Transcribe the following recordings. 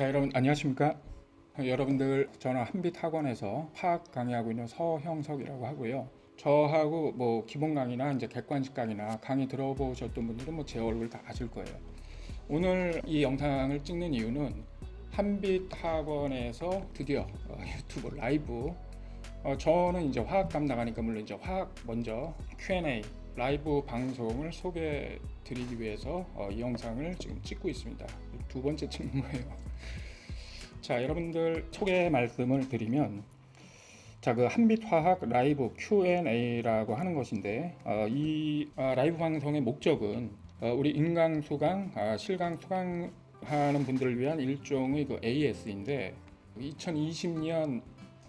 자 여러분 안녕하십니까? 여러분들 저는 한빛 학원에서 화학 강의하고 있는 서형석이라고 하고요. 저하고 뭐 기본 강의나 이제 객관식 강의나 강의 들어보셨던 분들은 뭐 제 얼굴 다 아실 거예요. 오늘 이 영상을 찍는 이유는 한빛 학원에서 드디어 어, 유튜브 라이브. 어, 저는 이제 화학 담당하니까 물론 이제 화학 먼저 Q&A 라이브 방송을 소개해 드리기 위해서 어, 이 영상을 지금 찍고 있습니다. 두 번째 거예요. 자, 여러분들 소개 말씀을 드리면 자, 그 한빛화학 라이브 Q&A라고 하는 것인데 어, 이 아, 라이브 방송의 목적은 어, 우리 인강 수강, 아, 실강 수강 하는 분들을 위한 일종의 그 AS인데 2020년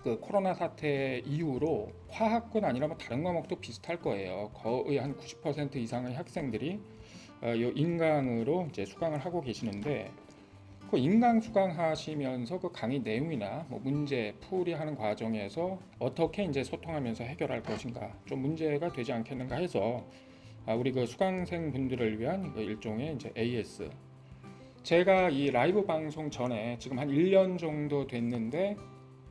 그 코로나 사태 이후로 화학뿐 아니라 뭐 다른 과목도 비슷할 거예요. 거의 한 90% 이상의 학생들이 어, 요 인강으로 이제 수강을 하고 계시는데 그 인강 수강하시면서 그 강의 내용이나 뭐 문제 풀이하는 과정에서 어떻게 이제 소통하면서 해결할 것인가 좀 문제가 되지 않겠는가 해서 아, 우리 그 수강생 분들을 위한 그 일종의 이제 AS 제가 이 라이브 방송 전에 지금 한 1년 정도 됐는데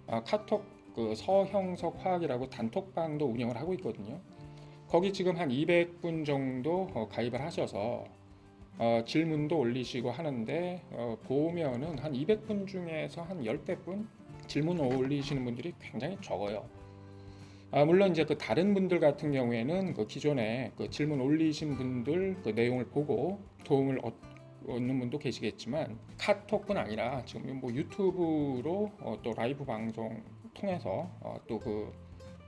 아, 카톡 그 서형석 화학이라고 단톡방도 운영을 하고 있거든요. 거기 지금 한 200분 정도 어, 가입을 하셔서 어, 질문도 올리시고 하는데 어, 보면은 한 200분 중에서 한 10대 분 질문 올리시는 분들이 굉장히 적어요. 아, 물론 이제 그 다른 분들 같은 경우에는 그 기존에 그 질문 올리신 분들 그 내용을 보고 도움을 얻, 얻는 분도 계시겠지만 카톡뿐 아니라 지금 뭐 유튜브로 어, 또 라이브 방송 통해서 어, 또그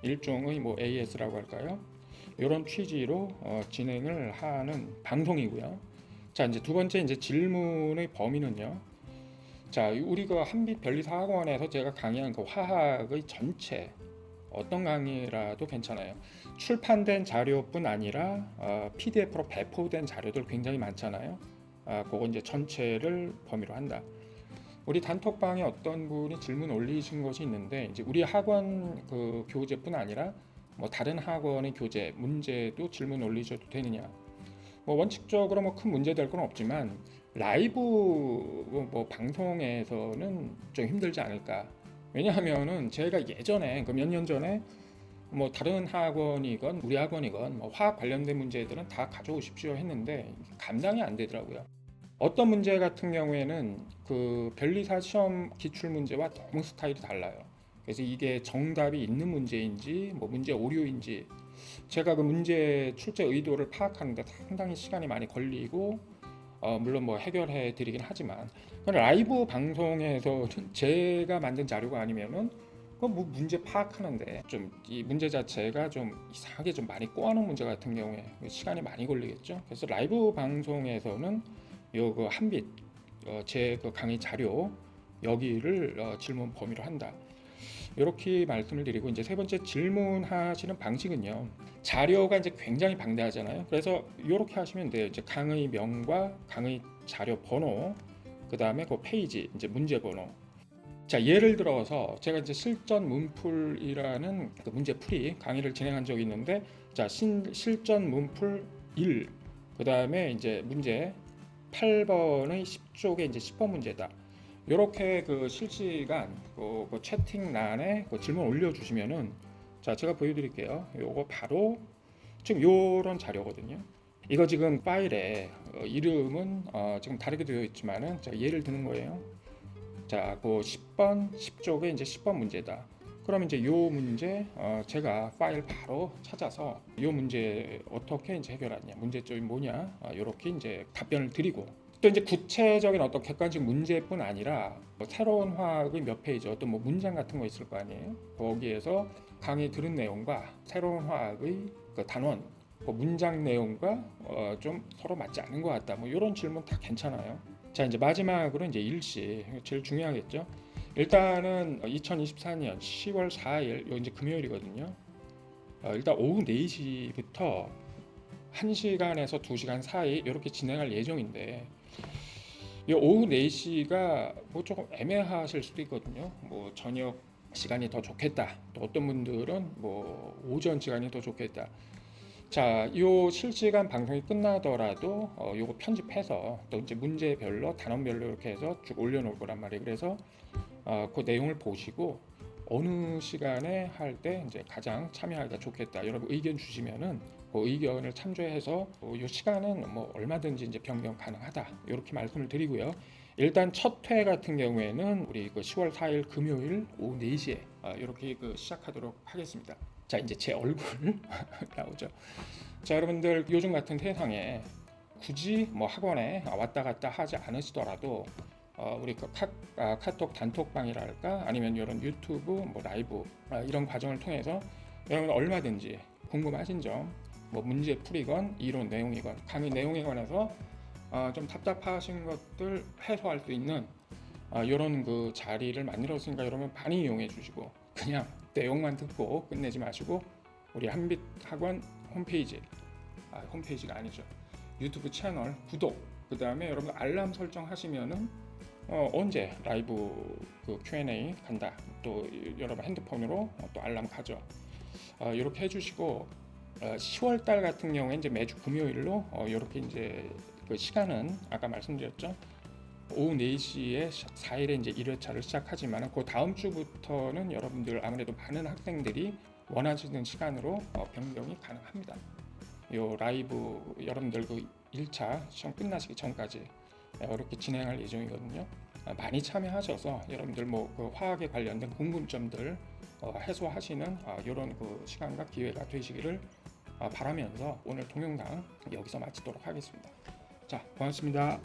일종의 뭐 AS라고 할까요? 이런 취지로 어, 진행을 하는 방송이고요. 자 이제 두 번째 이제 질문의 범위는요. 자 우리가 한빛 변리사학원에서 제가 강의한 그 화학의 전체 어떤 강의라도 괜찮아요. 출판된 자료뿐 아니라 어, PDF로 배포된 자료들 굉장히 많잖아요. 아, 그거 이제 전체를 범위로 한다. 우리 단톡방에 어떤 분이 질문 올리신 것이 있는데 이제 우리 학원 그 교재뿐 아니라 뭐 다른 학원의 교재 문제도 질문 올리셔도 되느냐. 뭐 원칙적으로 뭐 큰 문제 될 건 없지만 라이브 뭐 방송에서는 좀 힘들지 않을까. 왜냐하면은 제가 예전에 그 몇 년 전에 뭐 다른 학원이건 우리 학원이건 뭐 화학 관련된 문제들은 다 가져오십시오 했는데 감당이 안 되더라고요. 어떤 문제 같은 경우에는 그 변리사 시험 기출 문제와 너무 스타일이 달라요. 그래서 이게 정답이 있는 문제인지 뭐 문제 오류인지 제가 그 문제 출제 의도를 파악하는데 상당히 시간이 많이 걸리고 어 물론 뭐 해결해 드리긴 하지만 라이브 방송에서 제가 만든 자료가 아니면은 그뭐 문제 파악하는데 좀 이 문제 자체가 좀 이상하게 좀 많이 꼬아놓은 문제 같은 경우에 시간이 많이 걸리겠죠. 그래서 라이브 방송에서는 요그 한빛 어, 제그 강의 자료 여기를 어, 질문 범위로 한다. 이렇게 말씀을 드리고 이제 세 번째 질문하시는 방식은요. 자료가 이제 굉장히 방대하잖아요. 그래서 이렇게 하시면 돼요. 이제 강의 명과 강의 자료 번호, 그 다음에 그 페이지 이제 문제 번호. 자 예를 들어서 제가 이제 실전 문풀이라는 그 문제 풀이 강의를 진행한 적이 있는데 자 신, 실전 문풀 1, 그 다음에 이제 문제 8번의 10쪽에 이제 10번 문제다. 이렇게 그 실시간 그, 그 채팅란에 그 질문 올려주시면은 자 제가 보여드릴게요. 요거 바로 지금 요런 자료거든요. 이거 지금 파일에 어, 이름은 어, 지금 다르게 되어 있지만은 자 예를 드는 거예요. 자, 그 10번 10쪽에 이제 10번 문제다. 그럼 이제 요 문제 어, 제가 파일 바로 찾아서 요 문제 어떻게 이제 해결하냐 문제점이 뭐냐 어, 이렇게 이제 답변을 드리고 또 이제 구체적인 어떤 객관적 문제뿐 아니라 뭐 새로운 화학의 몇 페이지 어떤 뭐 문장 같은 거 있을 거 아니에요? 거기에서 강의 들은 내용과 새로운 화학의 그 단원 그 문장 내용과 어, 좀 서로 맞지 않는 것 같다. 뭐 이런 질문 다 괜찮아요. 자 이제 마지막으로 이제 일시. 제일 중요하겠죠? 일단은 2024년 10월 4일 요 이제 금요일이거든요. 어, 일단 오후 4시부터 1시간에서 2시간 사이 이렇게 진행할 예정인데 이 오후 4시가 뭐 조금 애매하실 수도 있거든요. 뭐 저녁 시간이 더 좋겠다. 또 어떤 분들은 뭐 오전 시간이 더 좋겠다. 자, 요 실시간 방송이 끝나더라도 어, 요거 편집해서 또 이제 문제별로 단원별로 이렇게 해서 쭉 올려놓을 거란 말이에요. 그래서 어, 그 내용을 보시고 어느 시간에 할 때 이제 가장 참여하기가 좋겠다. 여러분 의견 주시면은 그 의견을 참조해서 어, 요 시간은 뭐 얼마든지 이제 변경 가능하다. 이렇게 말씀을 드리고요. 일단 첫 회 같은 경우에는 우리 그 10월 4일 금요일 오후 4시에 어, 이렇게 그 시작하도록 하겠습니다. 자 이제 제 얼굴 나오죠. 자 여러분들 요즘 같은 세상에 굳이 뭐 학원에 왔다 갔다 하지 않으시더라도 어, 우리 그 카, 아, 카톡 단톡방이랄까? 아니면 이런 유튜브 뭐 라이브 아, 이런 과정을 통해서 여러분 얼마든지 궁금하신 점 뭐 문제 풀이건 이론 내용이건 강의 내용에 관해서 어, 좀 답답하신 것들 해소할 수 있는 어, 이런 그 자리를 만들었으니까 여러분 많이 이용해 주시고 그냥 내용만 듣고 끝내지 마시고 우리 한빛 학원 홈페이지 아, 홈페이지가 아니죠. 유튜브 채널 구독 그 다음에 여러분 알람 설정 하시면은 어, 언제 라이브 그 Q&A 간다. 또 여러분 핸드폰으로 어, 또 알람 가죠. 어, 이렇게 해주시고 어, 10월 달 같은 경우에 이제 매주 금요일로 어, 이렇게 이제 그 시간은 아까 말씀드렸죠? 오후 4시에 4일에 이제 1회차를 시작하지만 그 다음 주부터는 여러분들 아무래도 많은 학생들이 원하시는 시간으로 어, 변경이 가능합니다. 요 라이브 여러분들 그 1차 시험 끝나시기 전까지 이렇게 진행할 예정이거든요. 아, 많이 참여하셔서 여러분들 뭐 그 화학에 관련된 궁금점들 어, 해소하시는 이런 그 시간과 기회가 되시기를 아, 바라면서 오늘 동영상 여기서 마치도록 하겠습니다. 자, 고맙습니다.